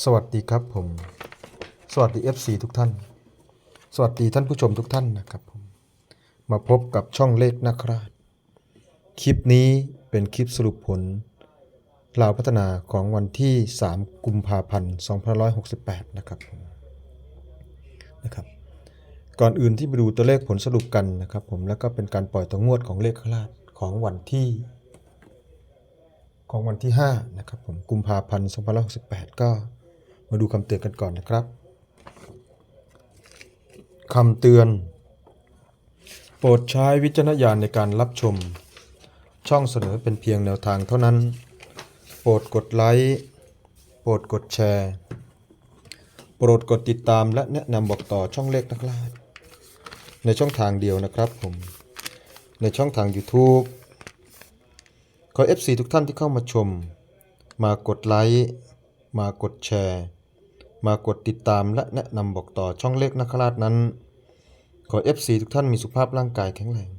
สวัสดีครับผม สวัสดี FC ทุกท่าน สวัสดีท่านผู้ชมทุกท่านนะครับผม มาพบกับช่องเลขนาคราช คลิปนี้เป็นคลิปสรุปผลลาวพัฒนาของวันที่ 3 กุมภาพันธ์2568 นะครับผมนะครับ ก่อนอื่นที่ไปดูตัวเลขผลสรุปกันนะครับผม แล้วก็เป็นการปล่อยตัวงวดของเลขคราชของวันที่ของวันที่ 5 นะครับผม กุมภาพันธ์2568 ก็ มาดูคำเตือนกันก่อนนะครับคำเตือน โปรดใช้วิจารณญาณในการรับชม ช่องเสนอเป็นเพียงแนวทางเท่านั้น โปรดกดไลค์โปรดกดแชร์ โปรดกดติดตามและแนะนำบอกต่อช่องเลขนักล่าชในช่องทางเดียวนะครับผม ในช่องทาง YouTube ขอ FC ทุกท่านที่เข้ามาชม มากดไลค์มากดแชร์ มากดติดตามและแนะนำบอกต่อช่องเลขนักราชนั้น ขอ FC ทุกท่านมีสุขภาพร่างกายแข็งแรง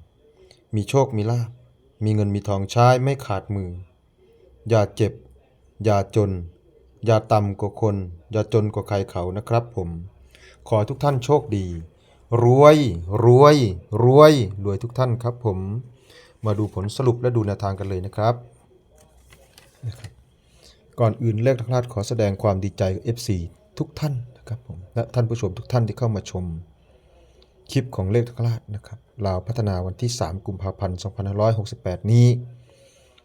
มีโชคมีลาภมีเงินมีทองใช้ไม่ขาดมือ อย่าเจ็บ อย่าจน อย่าต่ำกว่าคน อย่าจนกว่าใครเขานะครับผม ขอทุกท่านโชคดี รวย รวย รวย รวยทุกท่านครับผม มาดูผลสรุปและดูแนวทางกันเลยนะครับก่อนอื่นเลขนักราชขอแสดงความดีใจกับ FC ทุกท่านนะครับผมและท่านผู้ชมทุกท่านที่เข้ามาชมคลิปของเลขนักราชนะครับลาวพัฒนาวันที่ 3 กุมภาพันธ์ 2568 นี้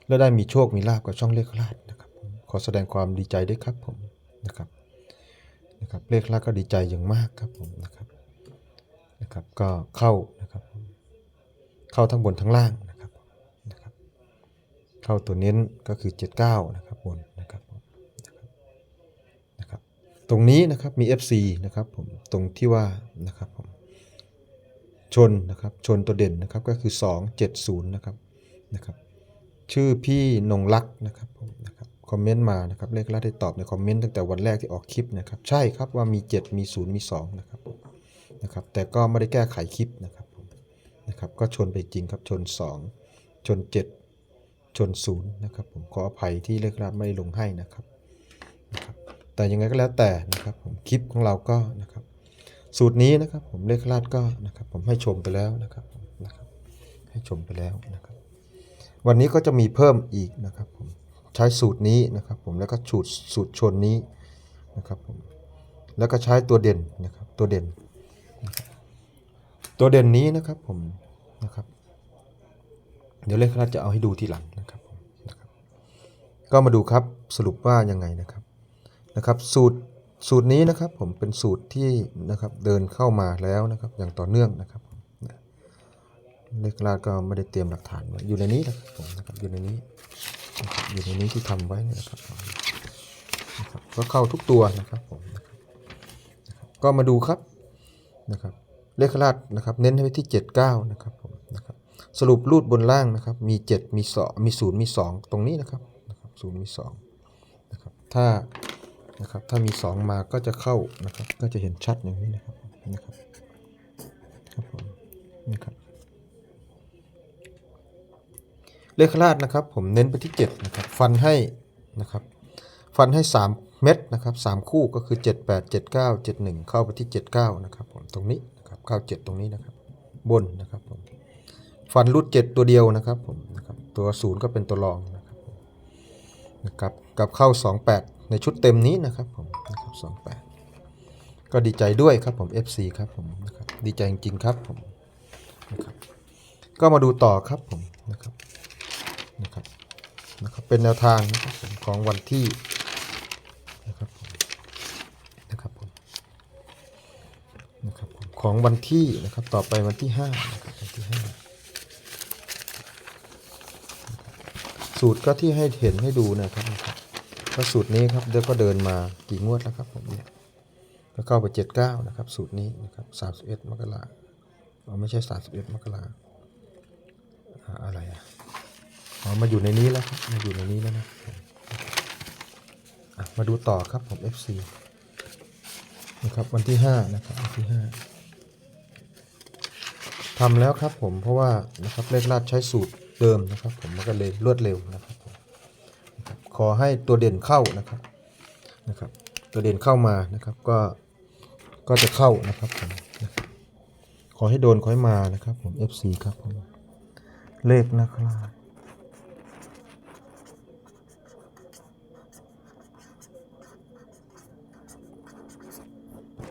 และได้มีโชค มีลาบกับช่องเลขนักราชนะครับผมขอแสดงความดีใจด้วยครับผมนะครับนะครับเลขนักราชก็ดีใจอย่างมากครับผมนะครับนะครับก็เข้านะครับเข้าทั้งบนทั้งล่างนะครับนะครับ เข้าตัวเน้นก็คือ 79 นะครับบนนะครับผมนะครับนะครับ ตรงนี้นะครับมี FC นะครับผมตรงที่ว่านะครับผมชนนะครับชนตัวเด่นนะครับก็คือ 270นะครับนะครับชื่อพี่นงรักษ์นะครับผมนะครับคอมเมนต์มานะครับเลขล่าได้ตอบในคอมเมนต์ตั้งแต่วันแรกที่ออกคลิปนะครับใช่ครับว่ามี 7 มี 0 มี2นะครับนะครับแต่ก็ไม่ได้แก้ไขคลิปนะครับผมนะครับก็ชนไปจริงครับชน 2 ชน 7 ชนศูนย์นะครับผมขออภัยที่เลขราไม่ลงให้นะครับนะครับ แต่ยังไงก็แล้วแต่นะครับผมคลิปของเราก็นะครับ สูตรนี้นะครับ ผมเลขราดก็นะครับ ผมให้ชมไปแล้วนะครับนะครับ ให้ชมไปแล้วนะครับ วันนี้ก็จะมีเพิ่มอีกนะครับผมใช้สูตรนี้นะครับ ผมแล้วก็สูตรสูตรชนนี้นะครับผมแล้วก็ใช้ตัวเด่นนะครับ ตัวเด่น ตัวเด่นนี้นะครับผมนะครับ เดี๋ยวเลขราชจะเอาให้ดูทีหลังนะครับผมนะครับ ก็มาดูครับสรุปว่ายังไงนะครับ นะครับสูตรสูตรนี้นะครับผมเป็นสูตรที่นะครับเดินเข้ามาแล้วนะครับอย่างต่อเนื่องนะครับเลขาก็ไม่ได้เตรียมหลักฐานไว้อยู่ในนี้นะครับผมนะครับอยู่ในนี้อยู่ในนี้ที่ทำไว้นะครับนะครับ ก็เข้าทุกตัวนะครับผมก็มาดูครับนะครับเลขราชนะครับเน้นให้ไว้ที่ 79 นะครับผมนะครับสรุปรูดบนล่างนะครับมี 7 มี2มี 0 มี 2 ตรงนี้นะครับนะครับ0มี2นะครับถ้า นะครับ ถ้ามี 2 มาก็จะเข้านะครับ ก็จะเห็นชัดอย่างนี้นะครับนะครับครับผมนะครับเลขราชนะครับ ผมเน้นไปที่7นะครับ ฟันให้นะครับ ฟันให้ 3 เม็ดนะครับ3คู่ก็คือ 7 8 7 9 7 1 เข้าไปที่ 79 นะครับ ผมตรงนี้นะครับเข้า 7 ตรงนี้นะครับ บนนะครับผมฟันรูดเจ็ดตัวเดียวนะครับผมนะครับตัวศูนย์ก็เป็นตัวรองนะครับนะครับกับเข้า 28 ในชุดเต็มนี้นะครับผมนะครับ28ก็ดีใจด้วยครับผม FC ครับผมนะครับดีใจจริงๆครับผมนะครับก็มาดูต่อครับผมนะครับนะครับนะครับเป็นแนวทางนะครับผมของวันที่นะครับผมนะครับผมนะครับผมของวันที่นะครับต่อไปวันที่5นะครับวันที่5สูตรก็ที่ให้เห็นให้ดูนะครับ ก็สูตรนี้ครับเดี๋ยวก็เดินมากี่งวดแล้วครับผมเนี่ยก็เข้าไปเจ็ดเก้านะครับ สูตรนี้นะครับสามสิบเอ็ดมกราอ๋อไม่ใช่สามสิบเอ็ดมกราอ่าอะไรอะอ๋อมาอยู่ในนี้แล้วครับมาอยู่ในนี้แล้วนะอะมาดูต่อครับผม FC นะครับวันที่ห้านะครับวันที่ห้าทำแล้วครับผมเพราะว่านะครับเลขลาดใช้สูตรเดิมนะครับ ผมมันก็เลยรวดเร็วนะครับ ขอให้ตัวเด่นเข้านะครับนะครับ ตัวเด่นเข้ามานะครับก็ก็จะเข้านะครับผมขอให้โดนขอให้มานะครับผม F4 ครับผมเลขนะครับ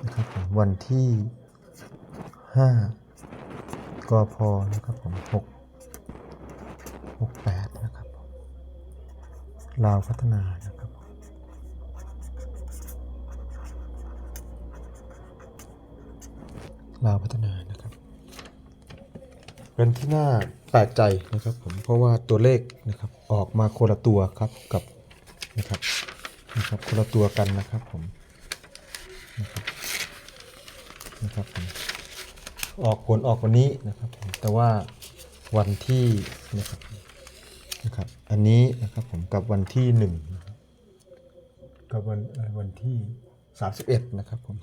นะครับผมวันที่ 5ก็พอนะครับผม6 6 8 ลาวพัฒนานะครับลาวพัฒนานะครับ เป็นที่น่าแปลกใจนะครับผมเพราะว่าตัวเลขนะครับออกมาคนละตัวครับกับนะครับนะครับคนละตัวกันนะครับผมนะครับผมออกผลออกวันนี้นะครับผมแต่ว่าวันที่นะครับ นะครับอันนี้นะครับผมกับวันที่หนึ่งนะครับกับวันเอ่อวันที่31นะครับผม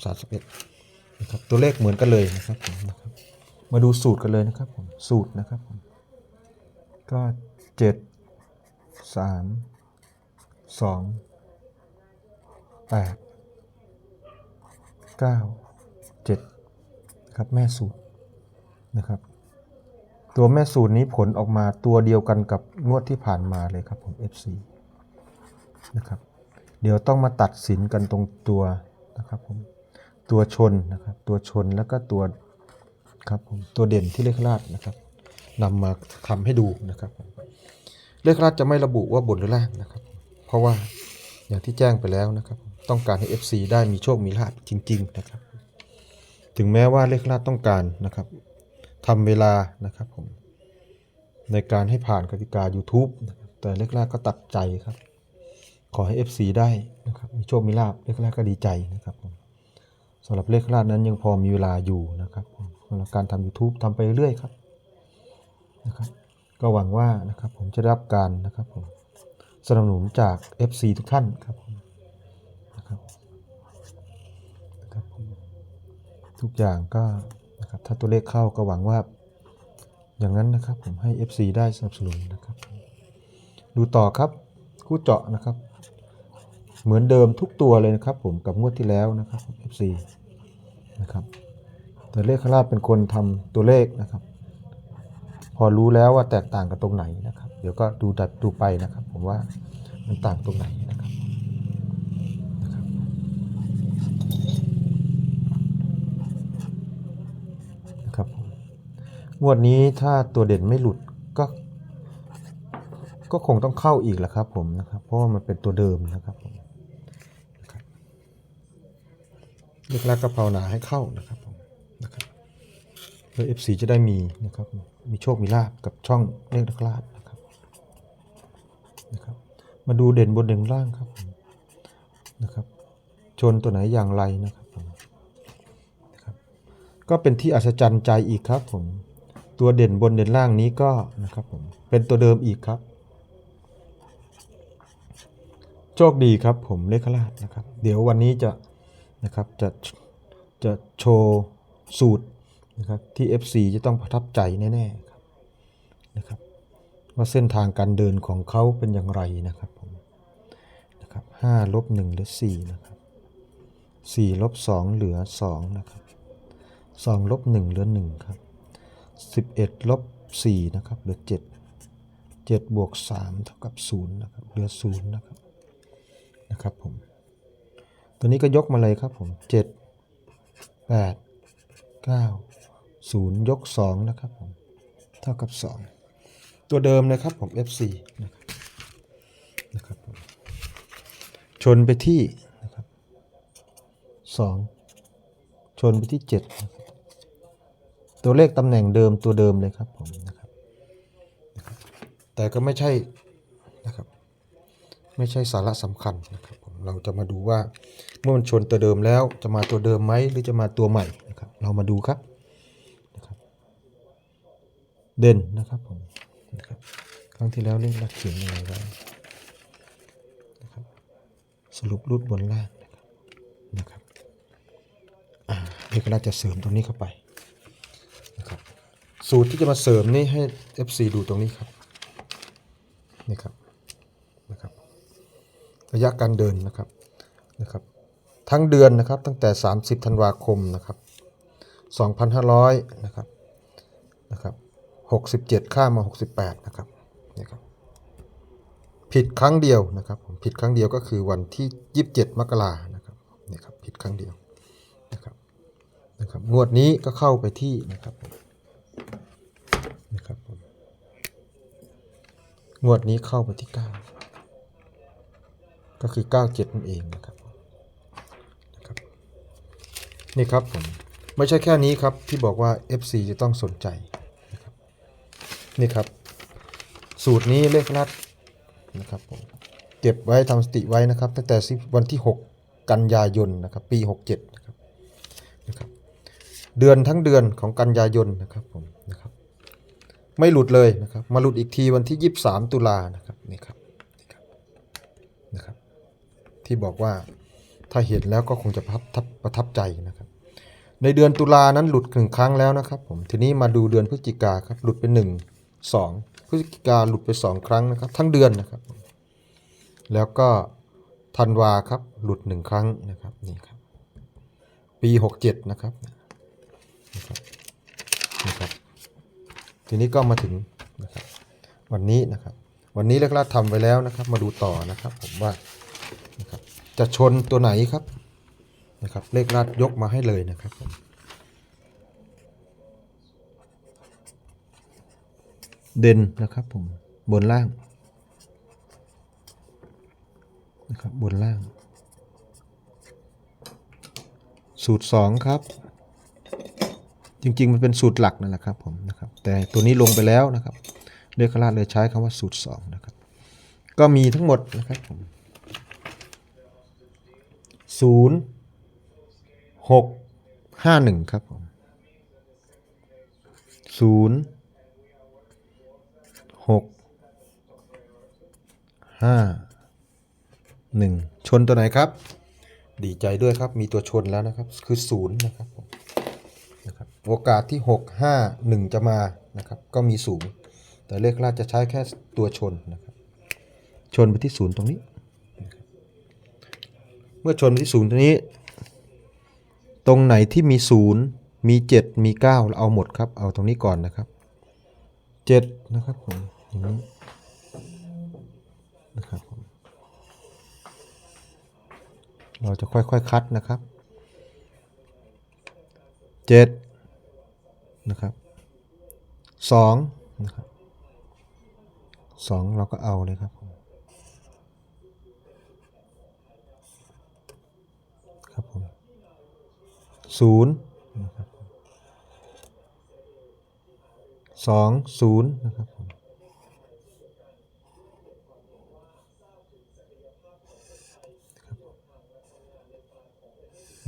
31นะครับตัวเลขเหมือนกันเลยนะครับผมนะครับมาดูสูตรกันเลยนะครับผมสูตรนะครับผมก็เจ็ดสามสองแปดเก้าเจ็ดครับแม่สูตรนะครับ ตัวแม่สูตรนี้ผลออกมาตัวเดียวกันกับงวดที่ผ่านมาเลยครับผม FC นะครับ เดี๋ยวต้องมาตัดสินกันตรงตัวนะครับผมตัวชนนะครับตัวชนแล้วก็ตัวครับผมตัวเด่นที่เลขราดนะครับนำมาทำให้ดูนะครับผมเลขราดจะไม่ระบุว่าบนหรือล่างนะครับ เพราะว่าอย่างที่แจ้งไปแล้วนะครับ ต้องการให้ FC ได้มีโชคมีลาภจริง ๆ นะครับ ถึงแม้ว่าเลขราดต้องการนะครับ ทำเวลานะครับผมในการให้ผ่านกติกา YouTube นะครับแต่เลขราดก็ตัดใจครับ ขอให้ FC ได้นะครับมีโชคมีลาภเลขราดก็ดีใจนะครับผมสำหรับเลขราดนั้นยังพอมีเวลาอยู่นะครับสำหรับการทำ YouTube ทำไปเรื่อยครับนะครับ ก็หวังว่านะครับผมจะได้รับการนะครับผมสนับสนุนจาก FC ทุกท่านครับผมนะครับทุกอย่างก็ นะครับ ถ้าตัวเลขเข้าก็หวังว่า อย่างนั้นนะครับผมให้ FC ได้สนับสนุนนะครับ ดูต่อครับ คู่เจาะนะครับ เหมือนเดิมทุกตัวเลยนะครับ ผมกับงวดที่แล้วนะครับ FC นะครับแต่เลขคราชเป็นคนทำตัวเลขนะครับ พอรู้แล้วว่าแตกต่างกันตรงไหนนะครับ เดี๋ยวก็ดูดัดดูไปนะครับ ผมว่ามันต่างตรงไหนนะครับนะครับนะครับผม งวดนี้ถ้าตัวเด่นไม่หลุดก็ ก็คงต้องเข้าอีกแหละครับผมนะครับ เพราะว่ามันเป็นตัวเดิมนะครับผมนะครับเลือกแรกกะเพราหนาให้เข้านะครับผมนะครับเพื่อ FC จะได้มีนะครับ มีโชคมีลาบกับช่องเลขนักลาบนะครับนะครับ มาดูเด่นบนเด่นล่างครับผมนะครับ ชนตัวไหนอย่างไรนะครับผมนะครับ ก็เป็นที่อัศจรรย์ใจอีกครับผม ตัวเด่นบนเด่นล่างนี้ก็นะครับผมเป็นตัวเดิมอีกครับ โชคดีครับผมเลขลาบนะครับ เดี๋ยววันนี้จะนะครับจะจะโชว์สูตรนะครับที่ FC จะต้องประทับใจแน่ๆครับนะครับ ว่าเส้นทางการเดินของเขาเป็นอย่างไรนะครับผมนะครับห้าลบหนึ่งเหลือสี่นะครับสี่ลบสองเหลือสองนะครับสองลบหนึ่งเหลือหนึ่งครับ สิบเอ็ดลบสี่นะครับเหลือเจ็ดเจ็ดบวกสามเท่ากับศูนย์นะครับเหลือศูนย์นะครับนะครับผมตัวนี้ก็ยกมาเลยครับผมเจ็ดแปด9 0 ยก 2 นะครับผม เท่ากับ 2 ตัวเดิมนะครับผม FC นะครับนะครับผมชนไปที่นะครับ2ชนไปที่7นะครับ ตัวเลขตำแหน่งเดิมตัวเดิมเลยครับผมนะครับ แต่ก็ไม่ใช่นะครับ ไม่ใช่สาระสำคัญนะครับผมเราจะมาดูว่าเมื่อมันชนตัวเดิมแล้วจะมาตัวเดิมไหมหรือจะมาตัวใหม่นะครับ เรามาดูครับนะครับ เด่นนะครับผมนะครับครั้งที่แล้วเลขหลักเขียนยังไงไว้นะครับสรุปรูดบนล่างนะครับนะครับอ่าเลขน่าจะเสริมตรงนี้เข้าไป สูตรที่จะมาเสริมนี่ให้ FC ดูตรงนี้ครับนี่ครับนะครับ ระยะการเดินนะครับนะครับ ทั้งเดือนนะครับตั้งแต่ 30ธันวาคมนะครับ2,500นะครับนะครับ67 ข้ามมา 68นะครับนี่ครับผิดครั้งเดียวนะครับผมผิดครั้งเดียวก็คือวันที่ 27 มกรานะครับนี่ครับผิดครั้งเดียวนะครับนะครับงวดนี้ก็เข้าไปที่นะครับผมนะครับผม งวดนี้เข้าไปที่ 9 ก็คือ 97นั่นเองนะครับนะครับ นี่ครับผม ไม่ใช่แค่นี้ครับที่บอกว่า FC จะต้องสนใจนะครับนี่ครับ สูตรนี้เลขลัดนะครับผมเก็บไว้ทำสติไว้นะครับ ตั้งแต่วันที่ 6 กันยายนนะครับปี 67นะครับนะครับ เดือนทั้งเดือนของกันยายนนะครับผมนะครับ ไม่หลุดเลยนะครับ มาหลุดอีกทีวันที่ 23 ตุลานะครับนี่ครับนี่ครับนะครับ ที่บอกว่าถ้าเห็นแล้วก็คงจะประทับประทับใจนะครับ ในเดือนตุลานั้นหลุดหนึ่งครั้งแล้วนะครับ ผมทีนี้มาดูเดือนพฤศจิกาครับหลุดไปหนึ่งสองพฤศจิกาหลุดไปสองครั้งนะครับ ทั้งเดือนนะครับ แล้วก็ธันวาครับหลุดหนึ่งครั้งนะครับนี่ครับ ปีหกเจ็ดนะครับนะครับนะครับ ทีนี้ก็มาถึงนะครับวันนี้นะครับ วันนี้เลขลาดทำไปแล้วนะครับ มาดูต่อนะครับ ผมว่านะครับจะชนตัวไหนครับนะครับ เลขลาดยกมาให้เลยนะครับผมเด่นนะครับผมบนล่างนะครับบนล่าง สูตรสองครับ จริง ๆ มันเป็นสูตรหลักนั่นแหละครับผมนะครับ แต่ตัวนี้ลงไปแล้วนะครับเลขลาดเลยใช้คำว่าสูตรสองนะครับ ก็มีทั้งหมดนะครับผมศูนย์หกห้าหนึ่งครับผมศูนย์หกห้าหนึ่งชนตัวไหนครับ ดีใจด้วยครับมีตัวชนแล้วนะครับ คือศูนย์นะครับ โอกาสที่ 6 5 1 จะมานะครับ ก็มีสูง แต่เลขลาดจะใช้แค่ตัวชนนะครับ ชนไปที่ศูนย์ตรงนี้ เมื่อชนไปที่ศูนย์ตรงนี้ ตรงไหนที่มีศูนย์มี 7 มี 9 เราเอาหมดครับ เอาตรงนี้ก่อนนะครับ 7 นะครับผมอย่างนี้นะครับผมเราจะค่อยๆ คัดนะครับเจ็ด นะครับสองนะครับสองเราก็เอาเลยครับผมครับผมศูนย์นะครับสองศูนย์นะครับผม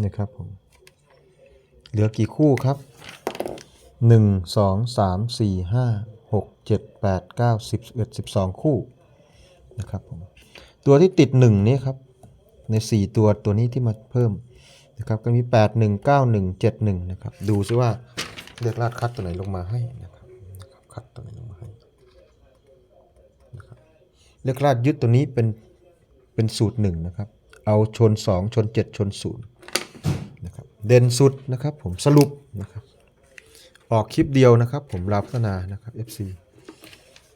นี่ครับผม เหลือกี่คู่ครับ 1 2 3 4 5 6 7 8 9 10 11 12คู่นะครับผมตัวที่ติด1นี้ครับใน4ตัวตัวนี้ที่มาเพิ่มนะครับก็มี8 1 9 1 7 1นะครับดูซิว่าเลือกลาดคัดตัวไหนลงมาให้นะครับนะครับคัดตัวไหนลงมาให้นะครับเลือกลาดยึดตัวนี้เป็นเป็นสูตรหนึ่งนะครับเอาชน2ชน7ชน0นะครับเด่นสุดนะครับผมสรุปนะครับ ออกคลิปเดียวนะครับ ผมลาพัฒนานะครับ FC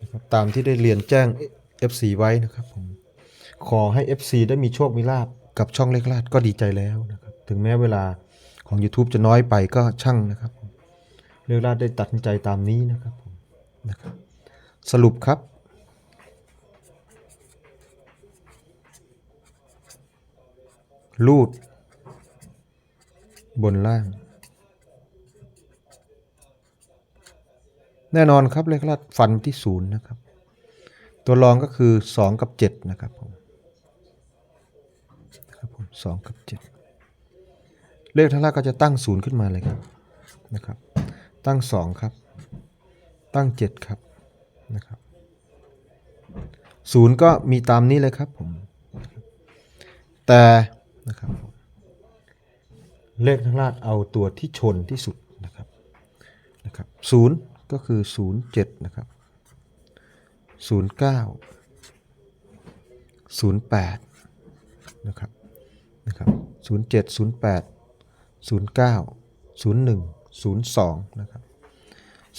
นะครับตามที่ได้เรียนแจ้ง FC ไว้นะครับผมขอให้ FC ได้มีโชคมีลาบกับช่องเล็กลาดก็ดีใจแล้วนะครับ ถึงแม้เวลาของ YouTube จะน้อยไปก็ช่างนะครับเล็กลาดได้ตัดใจตามนี้นะครับผมนะครับ สรุปครับรูด บนล่าง แน่นอนครับเลขลัดฟันที่ศูนย์นะครับ ตัวรองก็คือ 2 กับ7นะครับผมนะครับผมสองกับ 7 เลขทั้งล่างก็จะตั้งศูนย์ขึ้นมาเลยครับนะครับ ตั้ง 2 ครับ ตั้ง 7 ครับนะครับศูนย์ก็มีตามนี้เลยครับผมแต่นะครับเลขทั้งลาดเอาตัวที่ชนที่สุดนะครับนะครับศูนย์ ก็คือศูนะครับศูนย์เก้าศูนะครับนะครับศูนย์เจ็ดศูนะครับ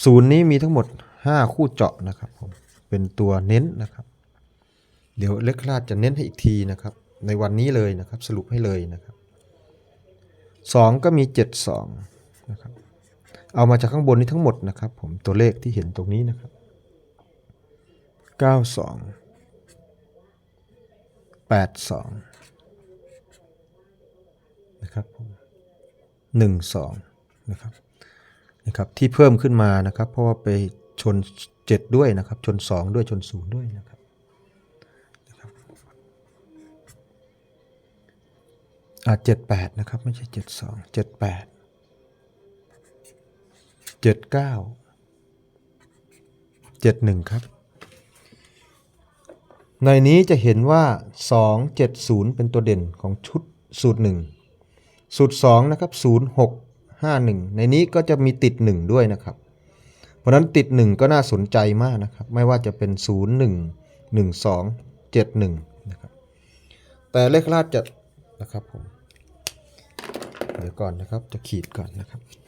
ศูนย์นี้มีทั้งหมดห้าคู่เจาะนะครับผมเป็นตัวเน้นนะครับ เดี๋ยวเล็กคลาดจะเน้นให้อีกทีนะครับ ในวันนี้เลยนะครับ สรุปให้เลยนะครับสองก็มีเจ็ดสองนะครับ เอามาจากข้างบนนี้ทั้งหมดนะครับ ผมตัวเลขที่เห็นตรงนี้นะครับเก้าสองแปดสองนะครับผมหนึ่งสองนะครับนะครับที่เพิ่มขึ้นมานะครับ เพราะว่าไปชนเจ็ดด้วยนะครับ ชนสองด้วยชนศูนย์ด้วยนะครับอ่าเจ็ดแปดนะครับ ไม่ใช่เจ็ดสอง เจ็ดเก้าเจ็ดหนึ่งครับ ในนี้จะเห็นว่าสองเจ็ดศูนย์เป็นตัวเด่นของชุดสูตรหนึ่งสูตรสองนะครับศูนย์หกห้าหนึ่งในนี้ก็จะมีติดหนึ่งด้วยนะครับ เพราะนั้นติดหนึ่งก็น่าสนใจมากนะครับ ไม่ว่าจะเป็นศูนย์หนึ่งหนึ่งสองเจ็ดหนึ่งนะครับ แต่เลขลาดจะนะครับผม เดี๋ยวก่อนนะครับ จะขีดก่อนนะครับผม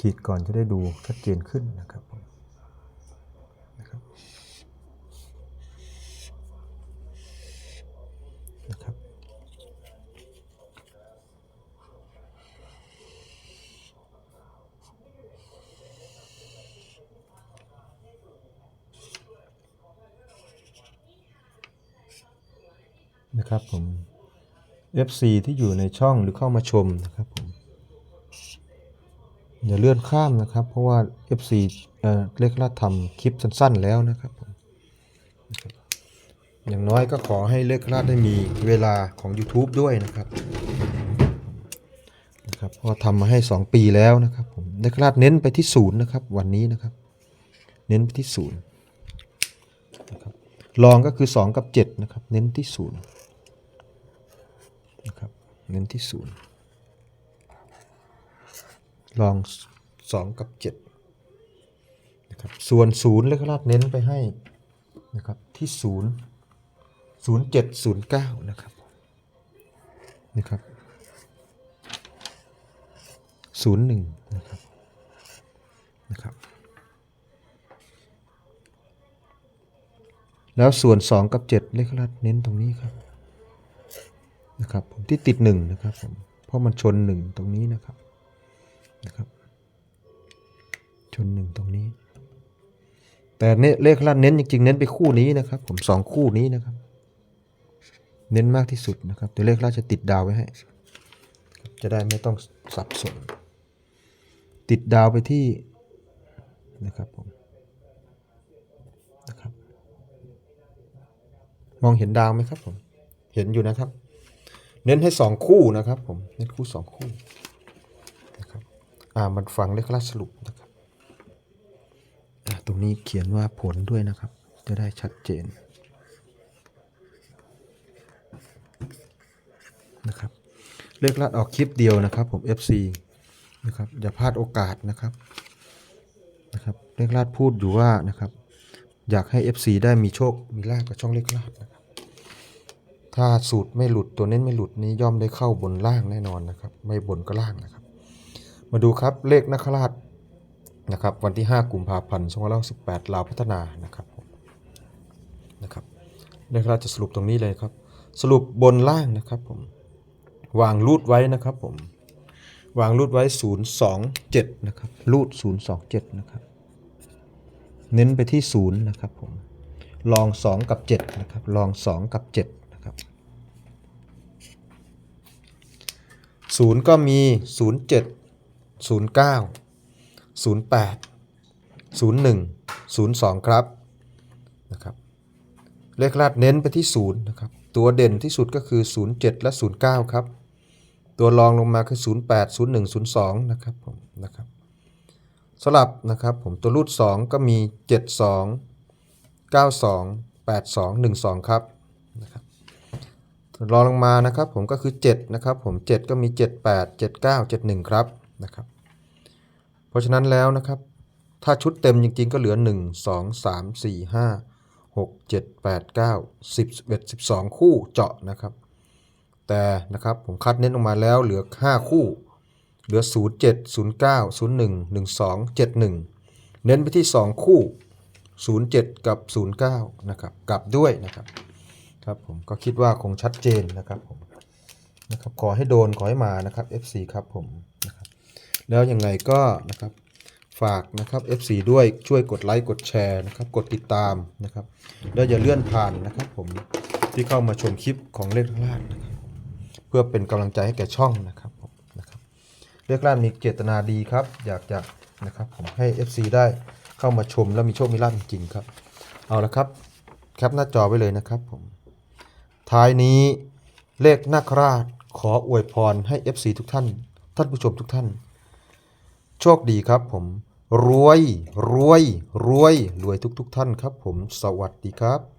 ขีดก่อนจะได้ดูชัดเจนขึ้นนะครับนะครับนะครับนะครับผม FC ที่อยู่ในช่องหรือเข้ามาชมนะครับผม อย่าเลื่อนข้ามนะครับ เพราะว่า FC เอ่อเล็กลาดทำคลิปสั้นๆแล้วนะครับผมอย่างน้อยก็ขอให้เล็กลาดได้มีเวลาของ YouTube ด้วยนะครับนะครับเพราะว่าทำมาให้ 2 ปีแล้วนะครับผมเล็กลาดเน้นไปที่ศูนย์นะครับ วันนี้นะครับ เน้นไปที่ศูนย์นะครับลองก็คือ 2 กับ7นะครับ เน้นที่ศูนย์นะครับ เน้นที่ศูนย์ ลองสองกับเจ็ดนะครับ ส่วนศูนย์เลขราดเน้นไปให้นะครับ ที่ศูนย์ศูนย์เจ็ดศูนย์เก้านะครับนะครับศูนย์หนึ่งนะครับนะครับ แล้วส่วนสองกับเจ็ดเลขราดเน้นตรงนี้ครับนะครับผมที่ติดหนึ่งนะครับผมเพราะมันชนหนึ่งตรงนี้นะครับ นะครับ ชนหนึ่งตรงนี้ แต่เนเลขล่าเน้นจริงๆ เน้นไปคู่นี้นะครับ ผมสองคู่นี้นะครับ เน้นมากที่สุดนะครับเดี๋ยวเลขล่าจะติดดาวไว้ให้ จะได้ไม่ต้องสับสน ติดดาวไปที่นะครับผมนะครับ มองเห็นดาวไหมครับผม เห็นอยู่นะครับ เน้นให้สองคู่นะครับผม เน้นคู่สองคู่ มันฟังเลขลาดสรุปนะครับตรงนี้เขียนว่าผลด้วยนะครับ จะได้ชัดเจนนะครับเลขลาดออกคลิปเดียวนะครับ ผม FC นะครับอย่าพลาดโอกาสนะครับนะครับเลขลาดพูดอยู่ว่านะครับ อยากให้ FC ได้มีโชคมีลาภกับช่องเลขลาดนะครับ ถ้าสูตรไม่หลุดตัวเน้นไม่หลุดนี้ย่อมได้เข้าบนล่างแน่นอนนะครับ ไม่บนก็ล่างนะครับ มาดูครับเลขนักราชนะครับวันที่ 5 กุมภาพันธ์2518ลาวพัฒนานะครับนะครับเลขราชจะสรุปตรงนี้เลยครับ สรุปบนล่างนะครับผมวางรูดไว้นะครับผมวางรูดไว้ 027นะครับรูด 027นะครับเน้นไปที่ 0 นะครับผมลอง 2 กับ 7 นะครับ ลอง 2 กับ 7 นะครับศูนย์ก็มีศู นย์เจ็ดศูนย์เก้าศูนย์แปดศูนย์หนึ่งศูนย์สองครับนะครับเลขลาดเน้นไปที่ศูนย์นะครับตัวเด่นที่สุดก็คือ 07 และ 09 ครับ ตัวรองลงมาคือ 08 01 02 นะครับผมนะครับสลับนะครับผมตัวรูด 2 ก็มี 72 92 82 12 ครับนะครับรองลงมานะครับผมก็คือ 7 นะครับผม 7 ก็มี 78 79 71 ครับ นะครับ เพราะฉะนั้นแล้วนะครับ ถ้าชุดเต็มจริงๆ ก็เหลือ 1 2 3 4 5 6 7 8 9 10 11 12 คู่เจาะนะครับ แต่นะครับผมคัดเน้นออกมาแล้วเหลือ 5 คู่ เหลือ 0 7 0 9 0 1 1 2 7 1 เน้นไปที่ 2 คู่ 0 7 กับ 0 9 นะครับ กลับด้วยนะครับ ครับผมก็คิดว่าคงชัดเจนนะครับผมนะครับขอให้โดนขอให้มานะครับ FC ครับผมนะครับ แล้วยังไงก็นะครับฝากนะครับ FC ด้วยช่วยกดไลค์กดแชร์นะครับกดติดตามนะครับ แล้วอย่าเลื่อนผ่านนะครับผมที่เข้ามาชมคลิปของเลขล่างนะครับเพื่อเป็นกำลังใจให้แก่ช่องนะครับผมนะครับเรียกล่านมีเจตนาดีครับ อยากจะนะครับผมให้ FC ได้เข้ามาชมแล้วมีโชคมีลาภจริงๆครับ เอาละครับ แคปหน้าจอไว้เลยนะครับผมท้ายนี้เลขนาคราชขออวยพรให้ FC ทุกท่าน ท่านผู้ชมทุกท่าน โชคดีครับผม รวย รวย รวย รวยทุกทุกท่านครับผม สวัสดีครับ